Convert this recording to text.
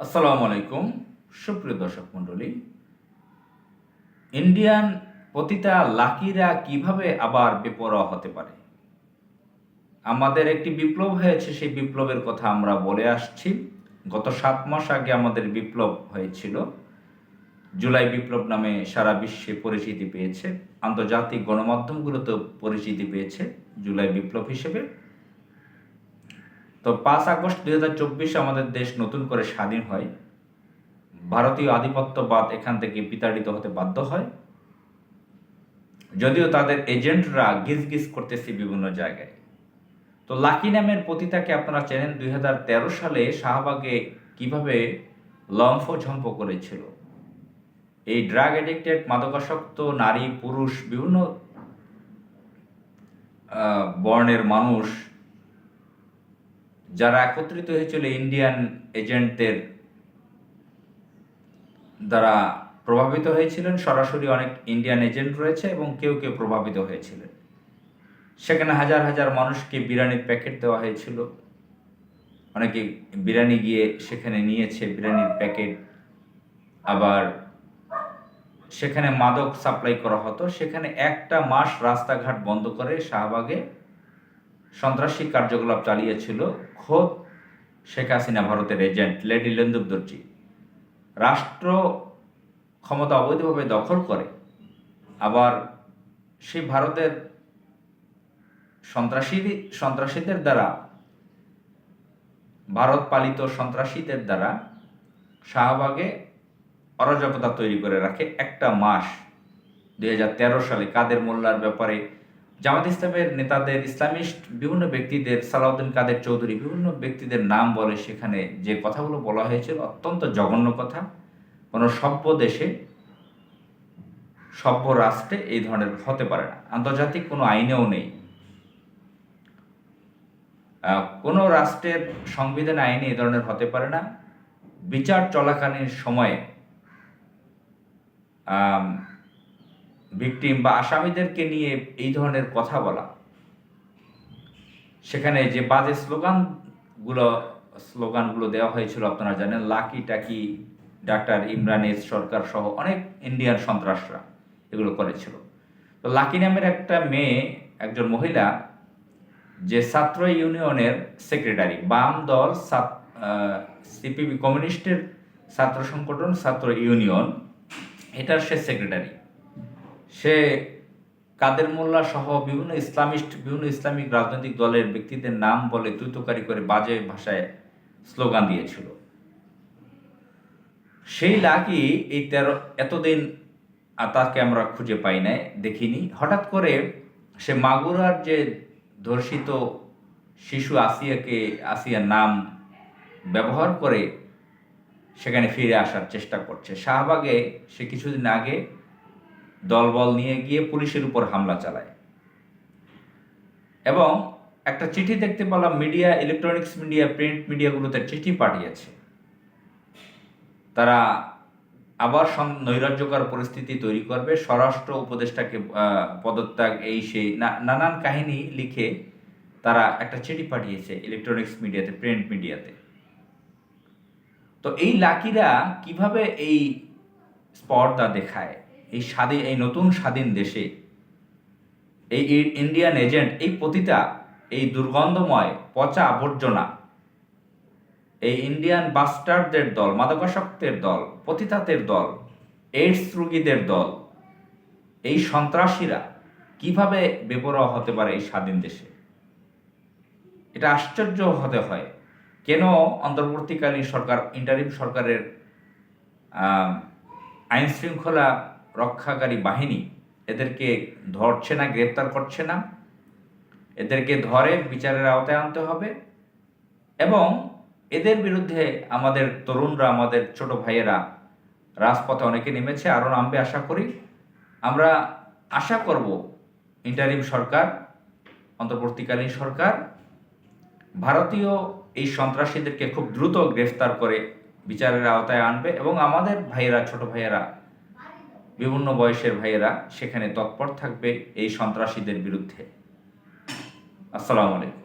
আসসালামু আলাইকুম, সুপ্রিয় দর্শক মণ্ডলী। ইন্ডিয়ান পতিতা লাকিরা কীভাবে আবার বেপরোয়া হতে পারে? আমাদের একটি বিপ্লব হয়েছে, সেই বিপ্লবের কথা আমরা বলে আসছি। গত সাত মাস আগে আমাদের বিপ্লব হয়েছিল। জুলাই বিপ্লব নামে সারা বিশ্বে পরিচিতি পেয়েছে। আন্তর্জাতিক গণমাধ্যমগুলোতেও পরিচিতি পেয়েছে জুলাই বিপ্লব হিসেবে। তো পাঁচ আগস্ট দুই হাজার চব্বিশে আমাদের দেশ নতুন করে স্বাধীন হয়। ভারতীয় আধিপত্যবাদ এখান থেকে বিতাড়িত হতে বাধ্য হয়। যদিও তাদের এজেন্টরা গিজ গিজ করতেছে বিভিন্ন জায়গায়। তো লাকি নামের পতিতাকে আপনারা চেনেন, দুই তেরো সালে শাহবাগে কীভাবে লম্ফ ঝম্প করেছিল। এই ড্রাগ এডিক্টেড মাদকাসক্ত নারী, পুরুষ, বিভিন্ন বর্ণের মানুষ যারা একত্রিত হয়েছিল ইন্ডিয়ান এজেন্টদের দ্বারা প্রভাবিত হয়েছিলেন, সরাসরি অনেক ইন্ডিয়ান এজেন্ট রয়েছে এবং কেউ কেউ প্রভাবিত হয়েছিলেন। সেখানে হাজার হাজার মানুষকে বিরিয়ানির প্যাকেট দেওয়া হয়েছিল। অনেকে বিরিয়ানি গিয়ে সেখানে নিয়েছে, বিরিয়ানির প্যাকেট। আবার সেখানে মাদক সাপ্লাই করা হতো। সেখানে একটা মাস রাস্তাঘাট বন্ধ করে শাহবাগে সন্ত্রাসী কার্যকলাপ চালিয়েছিল খোদ শেখ হাসিনা ভারতের এজেন্ট লেডি লেন্দুব দর্জি। রাষ্ট্র ক্ষমতা অবৈধভাবে দখল করে, আবার সেই ভারতের সন্ত্রাসী সন্ত্রাসীদের দ্বারা, ভারত পালিত সন্ত্রাসীদের দ্বারা শাহবাগে অরাজকতা তৈরি করে রাখে একটা মাস। দুই হাজার তেরো সালে কাদের মোল্লার ব্যাপারে জামাত ইসলামের নেতাদের, ইসলামিস্ট বিভিন্ন ব্যক্তিদের, সালাউদ্দিন কাদের চৌধুরী বিভিন্ন ব্যক্তিদের নাম বলে সেখানে যে কথাগুলো বলা হয়েছিল অত্যন্ত জঘন্য কথা। কোনো সভ্য দেশে, সভ্য রাষ্ট্রে এই ধরনের হতে পারে না। আন্তর্জাতিক কোনো আইনেও নেই। কোনো রাষ্ট্রের সংবিধান আইনে এই ধরনের হতে পারে না। বিচার চলাকালীন সময়ে ভিকটিম বা আসামিদেরকে নিয়ে এই ধরনের কথা বলা। সেখানে যে বাজে স্লোগানগুলো স্লোগানগুলো দেওয়া হয়েছিল আপনারা জানেন, লাকি টাকি, ডাক্তার ইমরানের সরকার সহ অনেক ইন্ডিয়ান সন্ত্রাসরা এগুলো করেছিল। তো লাকি নামের একটা মেয়ে, একজন মহিলা, যে ছাত্র ইউনিয়নের সেক্রেটারি, বাম দল সিপিবি কমিউনিস্টের ছাত্র সংগঠন, ছাত্র ইউনিয়ন, এটার সে সেক্রেটারি। সে কাদের মোল্লা সহ বিভিন্ন ইসলামিস্ট, বিভিন্ন ইসলামিক রাজনৈতিক দলের ব্যক্তিদের নাম বলে তুতকারি করে বাজে ভাষায় স্লোগান দিয়েছিল। সেই লাকি এই তেরো, এতদিন তাকে আমরা খুঁজে পাই নাই, দেখিনি। হঠাৎ করে সে মাগুরার যে ধর্ষিত শিশু আসিয়াকে, আসিয়ার নাম ব্যবহার করে সেখানে ফিরে আসার চেষ্টা করছে। শাহবাগে সে কিছুদিন আগে দলবল নিয়ে গিয়ে পুলিশের উপর হামলা চালায়। এবং একটা চিঠি দেখতে পেলাম, মিডিয়া ইলেকট্রনিক্স মিডিয়া প্রিন্ট মিডিয়াগুলোতে চিঠি পাঠিয়েছে। তারা আবার নৈরাজ্যকর পরিস্থিতি তৈরি করবে। স্বরাষ্ট্র উপদেষ্টাকে পদত্যাগ, এই সেই নানান কাহিনী লিখে তারা একটা চিঠি পাঠিয়েছে ইলেকট্রনিক্স মিডিয়াতে প্রিন্ট মিডিয়াতে তো এই লাকিরা কীভাবে এই স্পর্ধা দেখায়? এই স্বাধীন, এই নতুন স্বাধীন দেশে, এই ইন্ডিয়ান এজেন্ট এই পতিতা, এই দুর্গন্ধময় পচা আবর্জনা, এই ইন্ডিয়ান বাস্টারদের দল, মাদকাসক্তের দল, পতিতাদের দল এইডস রোগীদের দল, এই সন্ত্রাসীরা কীভাবে বেপরোয়া হতে পারে এই স্বাধীন দেশে? এটা আশ্চর্য হতে হয়। কেন অন্তর্বর্তীকালীন সরকার ইন্টারিম সরকারের আইন শৃঙ্খলা রক্ষাকারী বাহিনী এদেরকে ধরছে না, গ্রেপ্তার করছে না। এদেরকে ধরে, বিচারের আওতায় আনতে হবে। এবং এদের বিরুদ্ধে আমাদের তরুণরা, আমাদের ছোট ভাইয়েরা রাজপথে অনেকে নেমেছে আরও নামবে আশা করি। আমরা আশা করব ইন্টারিম সরকার, অন্তর্বর্তীকালীন সরকার, ভারতীয় এই সন্ত্রাসীদেরকে খুব দ্রুত গ্রেফতার করে বিচারের আওতায় আনবে এবং আমাদের ভাইয়েরা, ছোট ভাইয়েরা বিভিন্ন বয়সের ভাইয়েরা সেখানে তৎপর থাকবে এই সন্ত্রাসীদের বিরুদ্ধে। আসসালামু আলাইকুম।